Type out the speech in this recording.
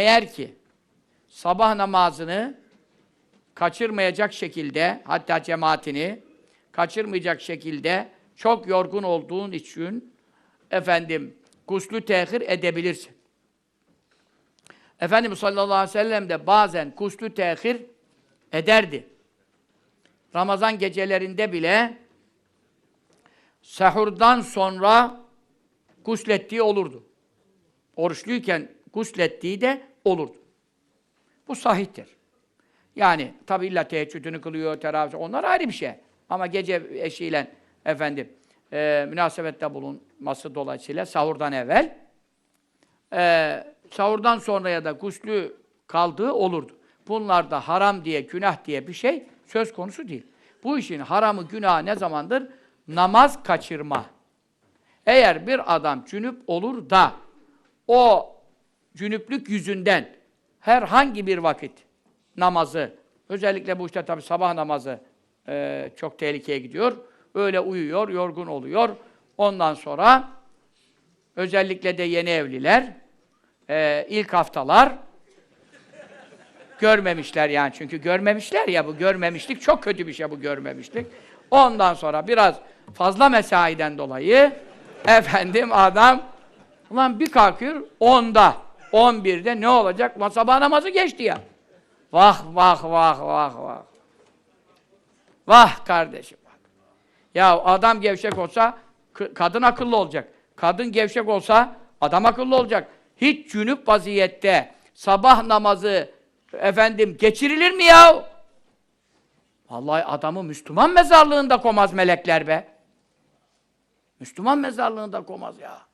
eğer ki sabah namazını kaçırmayacak şekilde hatta cemaatini kaçırmayacak şekilde çok yorgun olduğun için efendim guslü tehir edebilirsin. Efendimiz sallallahu aleyhi ve sellem de bazen guslü tehir ederdi. Ramazan gecelerinde bile sahurdan sonra guslettiği olurdu. Oruçluyken guslettiği de olurdu. Bu sahihtir. Yani tabi illa teheccüdünü kılıyor, teravih, onlar ayrı bir şey. Ama gece eşiyle efendim e, münasebette bulunması dolayısıyla sahurdan evvel e, sahurdan sonra ya da guslü kaldığı olurdu. Bunlarda haram diye, günah diye bir şey söz konusu değil. Bu işin haramı, günahı ne zamandır? Namaz kaçırma. Eğer bir adam cünüp olur da o cünüplük yüzünden herhangi bir vakit namazı, özellikle bu işte tabii sabah namazı e, çok tehlikeye gidiyor. Öyle uyuyor, yorgun oluyor. Ondan sonra özellikle de yeni evliler e, ilk haftalar görmemişler yani çünkü görmemişler ya bu görmemişlik çok kötü bir şey bu görmemişlik. Ondan sonra biraz fazla mesaiden dolayı efendim adam ulan bir kalkıyor 10'da 11'de ne olacak? Ulan sabah namazı geçti ya. Vah vah vah vah vah. Vah kardeşim. Ya adam gevşek olsa kadın akıllı olacak. Kadın gevşek olsa adam akıllı olacak. Hiç cünüp vaziyette sabah namazı efendim geçirilir mi ya? Vallahi adamı Müslüman mezarlığında komaz melekler be. Müslüman mezarlığında komaz ya.